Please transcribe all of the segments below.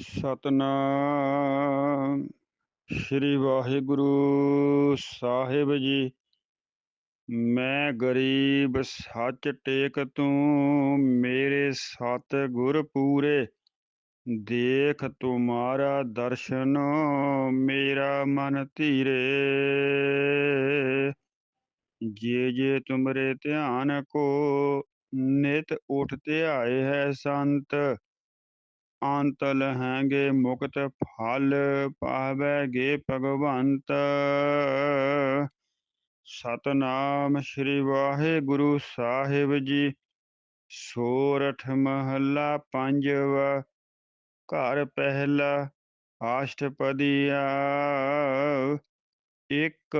ਸਤਨਾਮ। ਸ੍ਰੀ ਵਾਹਿਗੁਰੂ ਸਾਹਿਬ ਜੀ, ਮੈਂ ਗਰੀਬ ਸੱਚ ਟੇਕ ਤੂੰ, ਮੇਰੇ ਸਤ ਗੁਰ ਪੂਰੇ। ਦੇਖ ਤੁਮਾਰਾ ਦਰਸ਼ਨ, ਮੇਰਾ ਮਨ ਧੀਰੇ। ਜੇ ਜੇ ਤੁਮਰੇ ਧਿਆਨ ਕੋ ਨਿਤ ਉਠ ਆਏ ਹੈ ਸੰਤ ਅੰਤ ਲਹਾਂਗੇ ਮੁਕਤ ਫਲ ਪਾਵੇਗੇ ਭਗਵੰਤ। ਸਤਨਾਮ ਸ੍ਰੀ ਵਾਹਿਗੁਰੂ ਸਾਹਿਬ ਜੀ, ਸੋਰਠ ਮਹੱਲਾ ਪੰਜਵਾ, ਘਰ ਪਹਿਲਾ ਆਸ਼ਟਪਦੀਆ ਇੱਕ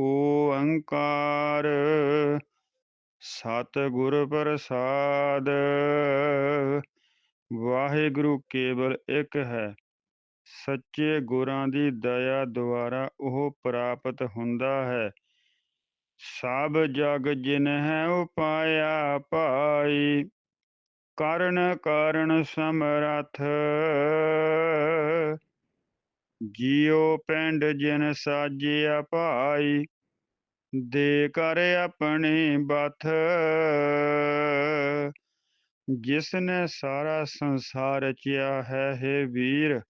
ਓੰਕਾਰ ਸਤ ਗੁਰ ਪ੍ਰਸਾਦ ਵਾਹਿਗੁਰੂ ਕੇਵਲ ਇੱਕ ਹੈ। ਸੱਚੇ ਗੁਰਾਂ ਦੀ ਦਇਆ ਦੁਆਰਾ ਉਹ ਪ੍ਰਾਪਤ ਹੁੰਦਾ ਹੈ। ਸਭ ਜਗ ਜਿਨ ਹੈ ਉਪਾਇਆ ਪਾਈ, ਕਰਨ ਕਾਰਨ ਸਮਰਥ। ਜਿਉ ਪਿੰਡ ਜਿਨ ਸਾਜਿਆ ਭਾਈ, ਦੇ ਕਰ ਆਪਣੀ ਬਥ। ਜਿਸ ਨੇ ਸਾਰਾ ਸੰਸਾਰ ਰਚਿਆ ਹੈ हे ਵੀਰ,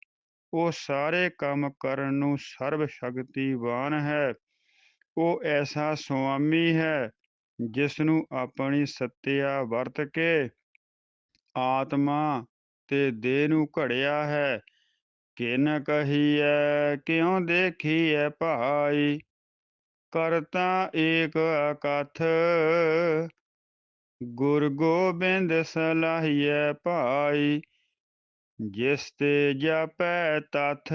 ਉਹ ਸਾਰੇ ਕੰਮ ਕਰਨ ਨੂੰ ਸਰਬ ਸ਼ਕਤੀਵਾਨ ਹੈ। ਉਹ ਐਸਾ ਸੁਆਮੀ ਹੈ ਜਿਸ ਨੂੰ ਆਪਣੀ ਸਤਿਆ ਵਰਤ ਕੇ ਆਤਮਾ ਤੇ ਦੇਹ ਨੂੰ ਘੜਿਆ ਹੈ। ਕਿਨ ਕਹੀਐ, ਕਿਉ ਦੇਖੀਐ ਭਾਈ? ਕਰਤਾ ਏਕ ਅਕਥ ਗੁਰ ਗੋਬਿੰਦ ਸਲਾਹੀਐ ਭਾਈ, ਜਿਸ ਤੇ ਜਾਪੈ ਤਥ।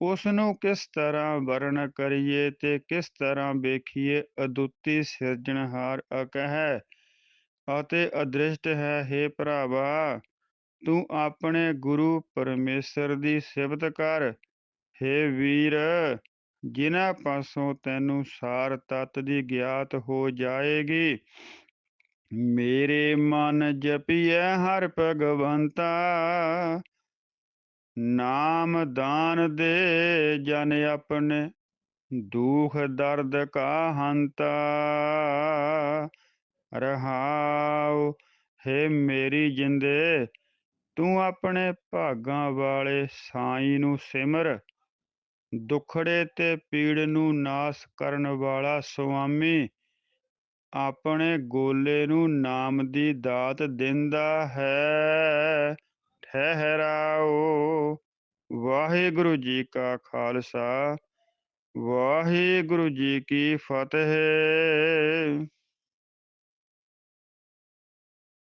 ਉਸ ਨੂੰ ਕਿਸ ਤਰ੍ਹਾਂ ਵਰਣ ਕਰੀਏ ਤੇ ਕਿਸ ਤਰ੍ਹਾਂ ਵੇਖੀਏ, ਅਦੁੱਤੀ ਸਿਰਜਣਹਾਰ ਅਕਹਿ ਅਤੇ ਅਦ੍ਰਿਸ਼ਟ ਹੈ हे ਭਰਾਵਾ, ਤੂੰ ਆਪਣੇ ਗੁਰੂ ਪਰਮੇਸ਼ਰ ਦੀ ਸਿਫਤ ਕਰ हे ਵੀਰ। ਜਿਨ੍ਹਾਂ ਪਾਸੋਂ ਤੈਨੂੰ ਸਾਰ ਤਤ ਦੀ ਗਿਆਤ ਹੋ ਜਾਏਗੀ। ਮੇਰੇ ਮਨ ਜਪੀਐ ਹਰ ਭਗਵੰਤਾ। ਨਾਮ ਦਾਨ ਦੇ ਜਨ ਆਪਣੇ ਦੁਖ ਦਰਦ ਕਾ ਹੰਤਾ ਰਹਾਉ ਹੈ ਮੇਰੀ ਜਿੰਦੇ, ਤੂੰ ਆਪਣੇ ਭਾਗਾਂ ਵਾਲੇ ਸਾਈਂ ਨੂੰ ਸਿਮਰ। ਦੁਖੜੇ ਤੇ ਪੀੜ ਨੂੰ ਨਾਸ ਕਰਨ ਵਾਲਾ ਸੁਆਮੀ ਆਪਣੇ ਗੋਲੇ ਨੂੰ ਨਾਮ ਦੀ ਦਾਤ ਦਿੰਦਾ ਹੈ। ਠਹਿਰਾਓ। ਵਾਹਿਗੁਰੂ ਜੀ ਕਾ ਖਾਲਸਾ। ਵਾਹਿਗੁਰੂ ਜੀ ਕੀ ਫਤਿਹ।